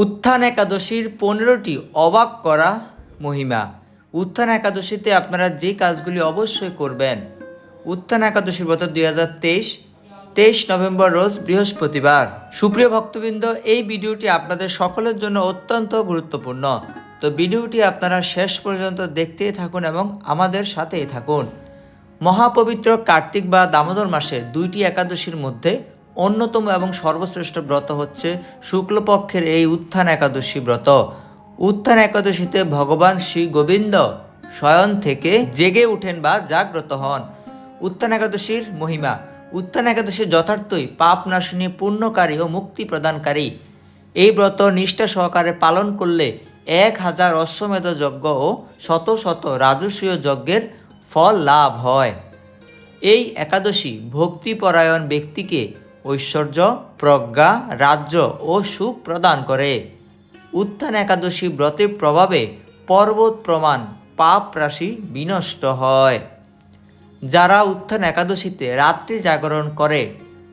উত্থান একাদশীর পনেরোটি অবাক করা মহিমা। উত্থান একাদশীতে আপনারা যে কাজগুলি অবশ্যই করবেন। উত্থান একাদশীর ব্রত দুই হাজার তেইশ তেইশ নভেম্বর রোজ বৃহস্পতিবার। সুপ্রিয় ভক্তবৃন্দ, এই ভিডিওটি আপনাদের সকলের জন্য অত্যন্ত গুরুত্বপূর্ণ। তো ভিডিওটি আপনারা শেষ পর্যন্ত দেখতেই থাকুন এবং আমাদের সাথেই থাকুন। মহাপবিত্র কার্তিক বা দামোদর মাসে দুইটি একাদশীর মধ্যে অন্যতম এবং সর্বশ্রেষ্ঠ ব্রত হচ্ছে শুক্লপক্ষের এই উত্থান একাদশী ব্রত। উত্থান একাদশীতে ভগবান শ্রী গোবিন্দ শয়ন থেকে জেগে উঠেন বা জাগ্রত হন। উত্থান একাদশীর মহিমা। উত্থান একাদশী যথার্থই পাপ নাশিনী পুণ্যকারী ও মুক্তি প্রদানকারী। এই ব্রত নিষ্ঠা সহকারে পালন করলে এক হাজার অশ্বমেধ যজ্ঞ ও শত শত রাজস্বীয় যজ্ঞের ফল লাভ হয়। এই একাদশী ভক্তিপরায়ণ ব্যক্তিকে ঐশ্বর্য, প্রজ্ঞা, রাজ্য ও সুখ প্রদান করে। উত্থান একাদশী ব্রতের প্রভাবে পর্বত প্রমাণ, পাপ রাশি বিনষ্ট হয়। যারা উত্থান একাদশীতে রাত্রি জাগরণ করে,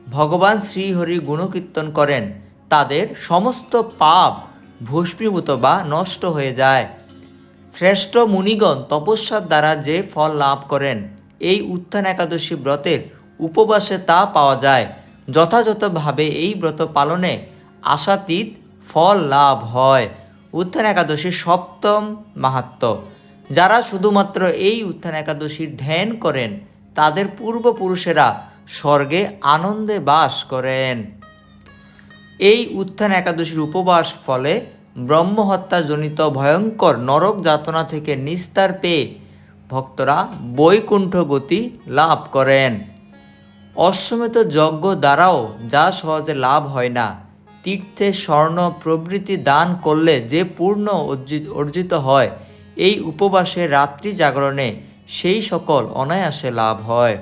ভগবান শ্রীহরি গুণকীর্তন করেন, তাদের সমস্ত পাপ ভস্মীভূত বা নষ্ট হয়ে যায়। শ্রেষ্ঠ মুনিগণ তপস্যার দ্বারা যে ফল লাভ করেন, এই উত্থান একাদশী ব্রতের উপবাসে তা পাওয়া যায়। যথাযথভাবে এই ব্রত পালনে আশাতীত ফল লাভ হয়। উত্থান একাদশীর সপ্তম মাহাত্ম। যারা শুধুমাত্র এই উত্থান একাদশীর ধ্যান করেন, তাদের পূর্বপুরুষেরা স্বর্গে আনন্দে বাস করেন। এই উত্থান একাদশীর উপবাস ফলে ব্রহ্মহত্যাজনিত ভয়ঙ্কর নরক যাতনা থেকে নিস্তার পেয়ে ভক্তরা বৈকুণ্ঠ গতি লাভ করেন। অশ্বমেধ যজ্ঞ দ্বারাও যা সহজে লাভ হয় না, তীর্থে স্বর্ণ প্রভৃতি দান করলে যে পূর্ণ অর্জি- অর্জিত হয়, এই উপবাসে রাত্রি জাগরণে সেই সকল অনায়াসে লাভ হয়।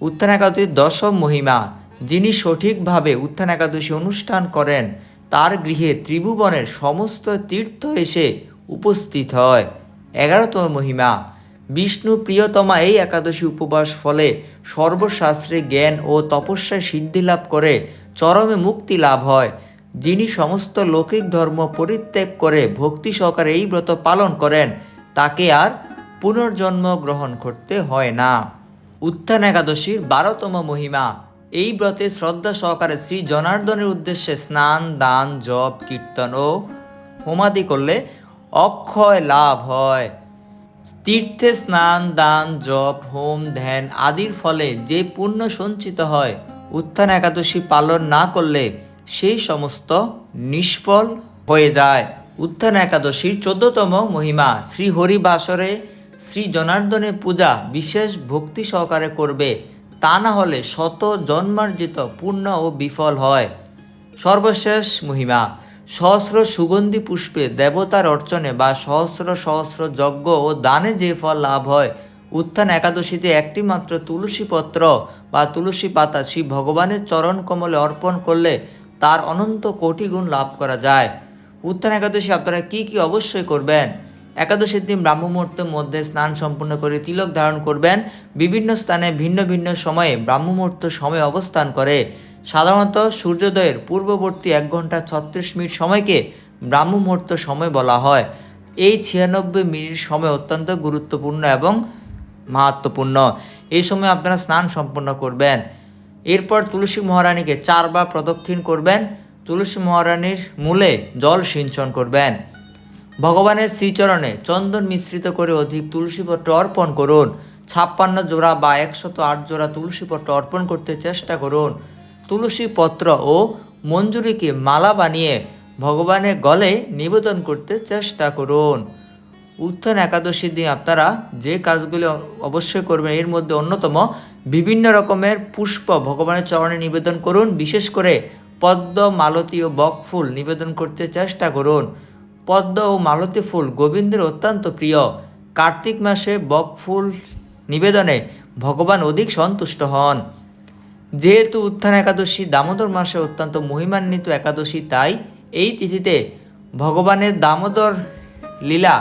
উত্থান একাদশীর দশম মহিমা, যিনি সঠিকভাবে উত্থান একাদশী অনুষ্ঠান করেন, তার গৃহে ত্রিভুবনের সমস্ত তীর্থ এসে উপস্থিত হয়। এগারোতম মহিমা বিষ্ণু প্রিয়তমা এই একাদশী উপবাস ফলে সর্বশাস্ত্রে জ্ঞান ও তপস্যায় সিদ্ধি লাভ করে, চরমে মুক্তি লাভ হয়। যিনি সমস্ত লৌকিক ধর্ম পরিত্যাগ করে ভক্তি সহকারে এই ব্রত পালন করেন, তাকে আর পুনর্জন্ম গ্রহণ করতে হয় না। উত্থান একাদশীর বারোতম মহিমা। এই ব্রতে শ্রদ্ধা সহকারে শ্রী জনার্দনের উদ্দেশ্যে স্নান, দান, জপ, কীর্তন ও হোমাদি করলে অক্ষয় লাভ হয়। তীর্থে স্নান, দান, জপ, হোম, ধ্যান আদির ফলে যে পুণ্য সঞ্চিত হয়, উত্থান একাদশী পালন না করলে সেই সমস্ত নিষ্ফল হয়ে যায়। উত্থান একাদশীর চোদ্দতম মহিমা শ্রী হরি বাসরে শ্রী জনার্দনের পূজা বিশেষ ভক্তি সহকারে করবে। তা না হলে শত জন্মার্জিত পূর্ণ ও বিফল হয়। সর্বশেষ মহিমা সহস্র সুগন্ধি পুষ্পে দেবতার অর্চনে বা সহস্র সহস্র যজ্ঞ ও দানে যে ফল লাভ হয়, উত্থান একাদশীতে একটি মাত্র তুলসী পত্র বা তুলসী পাতা শ্রী ভগবানের চরণ কমলে অর্পণ করলে তার অনন্ত কোটি গুণ লাভ করা যায়। উত্থান একাদশী আপনারা কি কি অবশ্যই করবেন? একাদশীর দিন ব্রাহ্ম মুহূর্তের মধ্যে স্নান সম্পূর্ণ করে তিলক ধারণ করবেন। বিভিন্ন স্থানে ভিন্ন ভিন্ন সময়ে ব্রাহ্ম মুহূর্ত সময় অবস্থান করে। সাধারণত সূর্যোদয়ের পূর্ববর্তী এক ঘণ্টা ছত্রিশ মিনিট সময়কে ব্রাহ্ম মুহূর্ত সময় বলা হয়। এই ছিয়ানব্বই মিনিট সময় অত্যন্ত গুরুত্বপূর্ণ এবং মাহাত্মপূর্ণ এই সময় আপনারা স্নান সম্পন্ন করবেন। এরপর তুলসী মহারানীকে চারবার প্রদক্ষিণ করবেন। তুলসী মহারানীর মূলে জল সিঞ্চন করবেন। ভগবানের শ্রীচরণে চন্দন মিশ্রিত করে অধিক তুলসীপত্র অর্পণ করুন। ছাপ্পান্ন জোড়া বা একশত আট জোড়া তুলসীপত্র অর্পণ করতে চেষ্টা করুন। তুলসী পত্র ও মঞ্জুরিকে মালা বানিয়ে ভগবানের গলে নিবেদন করতে চেষ্টা করুন। উত্থান একাদশীর দিন আপনারা যে কাজগুলি অবশ্যই করবেন, এর মধ্যে অন্যতম বিভিন্ন রকমের পুষ্প ভগবানের চরণে নিবেদন করুন। বিশেষ করে পদ্ম, মালতী ও বকফুল নিবেদন করতে চেষ্টা করুন। পদ্ম ও মালতী ফুল গোবিন্দের অত্যন্ত প্রিয়। কার্তিক মাসে বকফুল নিবেদনে ভগবান অধিক সন্তুষ্ট হন। যেহেতু উত্থান একাদশী, দামোদর মাসে অত্যন্ত মহিমান্বিত একাদশী, তাই এই তিথিতে ভগবানের দামোদর লীলা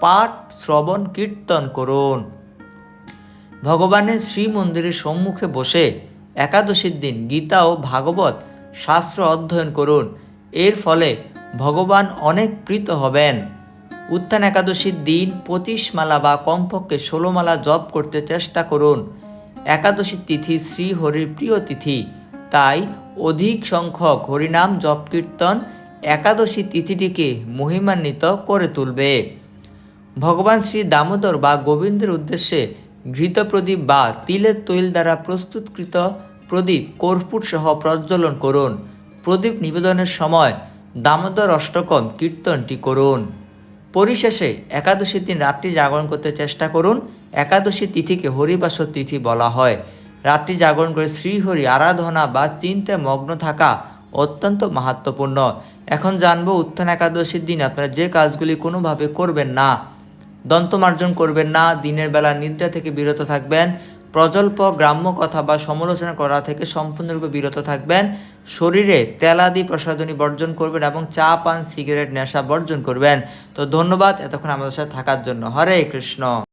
পাঠ, শ্রবণ, কীর্তন করুন। ভগবানের শ্রী মন্দিরের সম্মুখে বসে একাদশীর দিন গীতা ও ভাগবত শাস্ত্র অধ্যয়ন করুন। এর ফলে ভগবান অনেক প্রীত হবেন। উত্থান একাদশীর দিন পঁচিশ মালা বা কমপক্ষে ষোলো মালা জপ করতে চেষ্টা করুন। একাদশী তিথি শ্রী হরির প্রিয় তিথি। তাই অধিক সংখ্যক হরিনাম জপ কীর্তন একাদশী তিথিটিকে মহিমান্বিত করে তুলবে। ভগবান শ্রী দামোদর বা গোবিন্দের উদ্দেশ্যে ঘৃত প্রদীপ বা তিলের তৈল দ্বারা প্রস্তুতকৃত প্রদীপ কর্পূর সহ প্রজ্বলন করুন। প্রদীপ নিবেদনের সময় দামোদর অষ্টকম কীর্তনটি করুন। পরিশেষে একাদশীর দিন রাত্রি জাগরণ করতে চেষ্টা করুন। একাদশী তিথিকে হরিবাসর তিথি বলা হয়। রাত্রি জাগরণ করে শ্রীহরি, আরাধনা বা চিন্তে মগ্ন থাকা অত্যন্ত মাহাত্মপূর্ণ এখন জানব উত্থান একাদশীর দিন আপনারা যে কাজগুলি কোনোভাবে করবেন না দন্তমার্জন করবেন না, দিনের বেলা নিদ্রা থেকে বিরত থাকবেন, প্রজল্প, গ্রাম্য কথা বা সমালোচনা করা থেকে সম্পূর্ণরূপে বিরত থাকবেন, শরীরে তেলাদি প্রসাধনী বর্জন করবেন এবং চা, পান, সিগারেট, নেশা বর্জন করবেন। তো ধন্যবাদ এতক্ষণ আমাদের সাথে থাকার জন্য। হরে কৃষ্ণ।